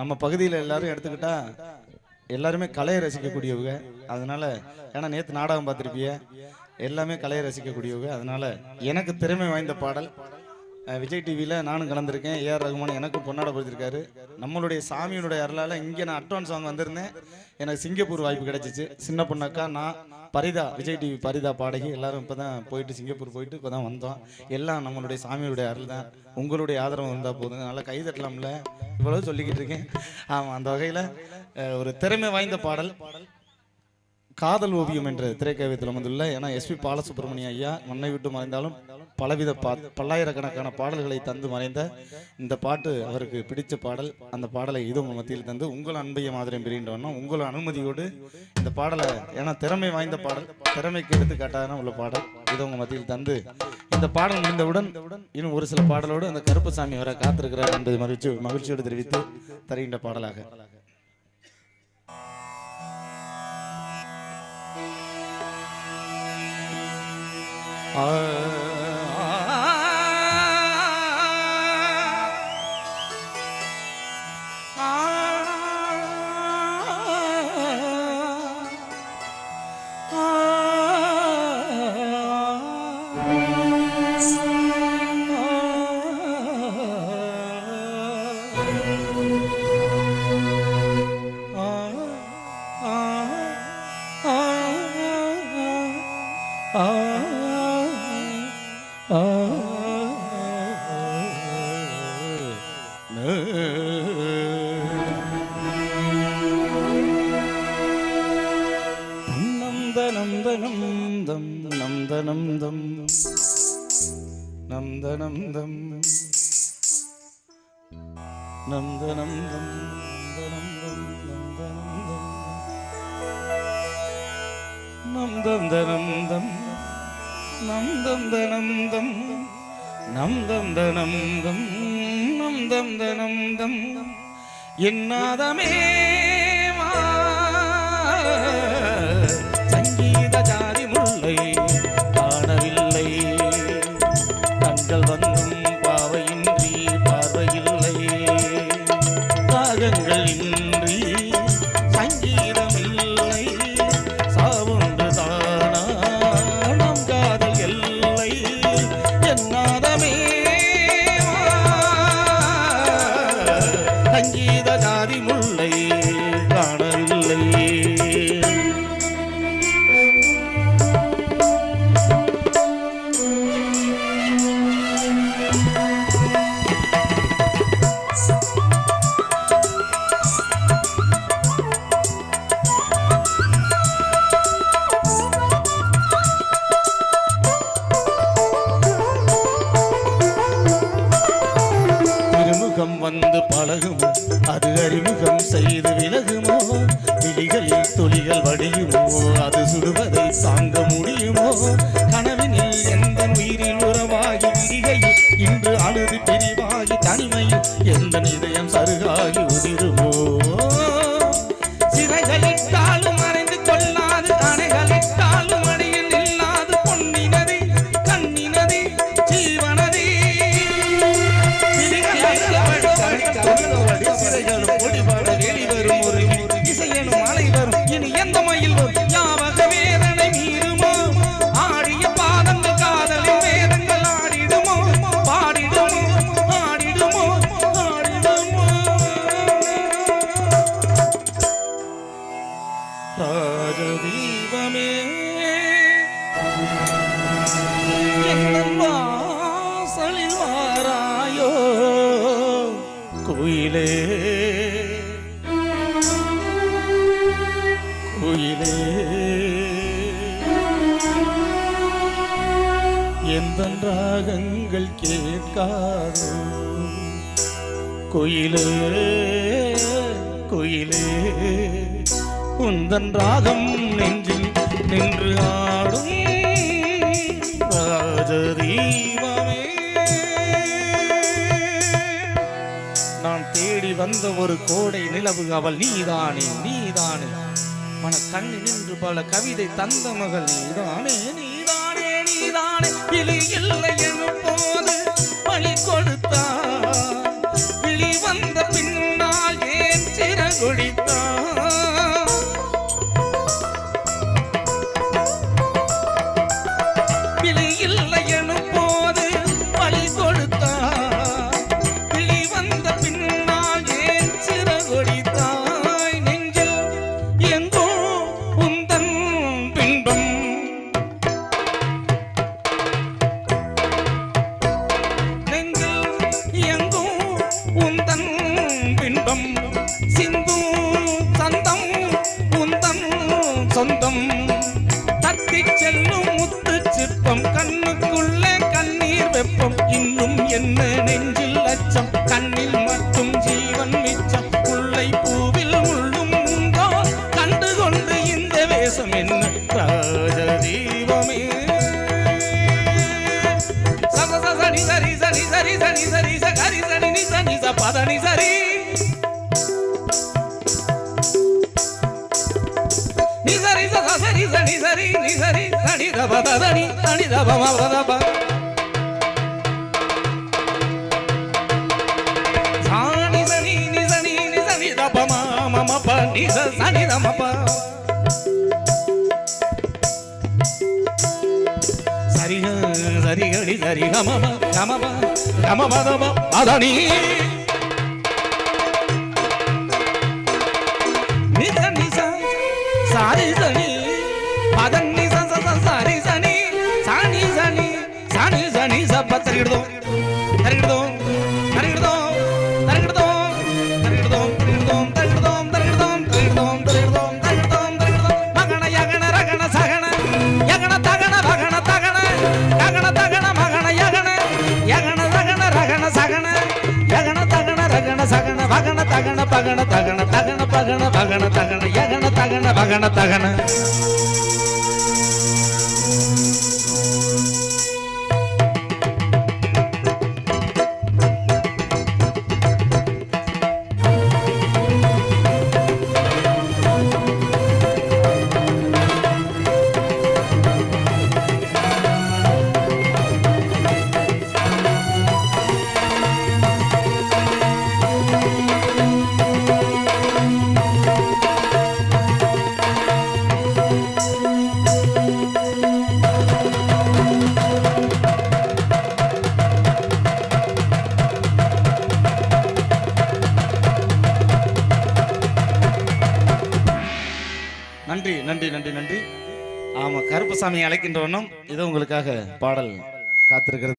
நம்ம பகுதியில் எல்லாரும் எடுத்துக்கிட்டா எல்லாருமே கலையை ரசிக்கக்கூடியவங்க. அதனால ஏன்னா நேற்று நாடகம் பார்த்துருப்பிய எல்லாமே கலையை ரசிக்கக்கூடியவங்க. அதனால எனக்கு திறமை வாய்ந்த பாடல் விஜய் டிவியில் நானும் கலந்துருக்கேன். ஏஆர் ரகுமான் எனக்கும் பொன்னாட படுத்திருக்காரு நம்மளுடைய சாமியினுடைய அருளால் இங்கே நான் அட்வான்ஸ் வாங்க வந்திருந்தேன். எனக்கு சிங்கப்பூர் வாய்ப்பு கிடைச்சிச்சு. சின்ன பொண்ணாக்கா நான் பரிதா விஜய் டிவி பரிதா பாடகி. எல்லாரும் இப்போ தான் போயிட்டு சிங்கப்பூர் போயிட்டு இப்போ தான் வந்தோம். எல்லாம் நம்மளுடைய சாமியுடைய அருள் தான். உங்களுடைய ஆதரவு இருந்தால் போதுங்க நல்லா கை தட்டலாம்ல. இவ்வளவு சொல்லிக்கிட்டு இருக்கேன். ஆமாம் அந்த வகையில் ஒரு திறமை வாய்ந்த பாடல். காதல் ஓவியம் என்ற திரைக்கவியத்தில் வந்துள்ள ஏன்னா எஸ்பி பாலசுப்ரமணிய ஐயா மண்ணை விட்டு மறைந்தாலும் பலவித பா பல்லாயிரக்கணக்கான பாடல்களை தந்து மறைந்த இந்த பாட்டு அவருக்கு பிடிச்ச பாடல். அந்த பாடலை இது உங்கள் மத்தியில் தந்து உங்கள் அன்பைய மாதிரி பெறுகின்றவனா உங்கள் அனுமதியோடு இந்த பாடலை ஏன்னா திறமை வாய்ந்த பாடல். திறமைக்கு எடுத்துக்காட்டாக உள்ள பாடல். இதை உங்கள் மத்தியில் தந்து இந்த பாடல் முடிந்தவுடன் இன்னும் ஒரு சில பாடலோடு அந்த கருப்பசாமி வர காத்திருக்கிறார் என்பது மகிழ்ச்சி மகிழ்ச்சியோடு தெரிவித்து தருகின்ற பாடலாக. நந்தனம் தம் நந்தனம் தம் நந்தனம் தம் நந்தனம் தம் நந்தனம் தம் நந்தனம் தம் நந்தம் தனம் தம் நந்தம் தனம் தம் தனம் தம் என்னாதமே அறிமுகம் வந்து பழகுமோ. அது அறிமுகம் செய்து விலகுமோ? விழிகளில் துளிகள் வடியுமோ? அது சுடுவதை தாங்க முடியுமோ? கனவினில் எந்த உயிரில் உறவாகி விடிகையில் இன்று அழுது பிரிவாகி தனிமையில் எந்த இதயம் சருகாகி உதிருமோ? 올라가 குயிலே. குயிலே. எந்த ராகங்கள் கேட்காதோ. குயிலே குயிலே. உந்தன் ராகம் நெஞ்சில் நின்று ஆடும் ராஜரீ. வந்த ஒரு கோடை நிலவு அவள் நீதானே நீதானே. மன கண்ணி நின்று பல கவிதை தந்த மகள் நீதானே நீதானே நீதானே. விழி இல்லை எனும் போது பழி கொடுத்தா விழி வந்த பின்னால் ஏன் கொடித்தான் நெஞ்சில் அச்சம் கண்ணில் மட்டும் ஜீவன் மிச்சம் உள்ளை பூவில் உள்ளும் உண்டோ கண்டு கொண்டு இந்த வேஷம் என்ன ராஜதீபமே ச சரி ச சனி சரி சனி சரி சனி சரி ச கரி சனி நி சனி ச பத நி சரி ni sa ri sa sa sa ni sa ni sa ri ni நீச சரிதமப்பா சரிக சரிகடி சரி கமப கமப கமபதப பதனி. நித நிச சாரி சனி. பதன் நிச சரி சனி. சாணி சனி சாணி சனி சகன சகன யகன தகன ரகன சகன பகன தகன பகன தகன தகன பகன பகன தகன யகன தகன பகன தகன. நன்றி நன்றி நன்றி. நன்றி கருப்புசாமி அழைக்கின்ற வண்ணம் இது உங்களுக்காக பாடல் காத்திருக்கிறது.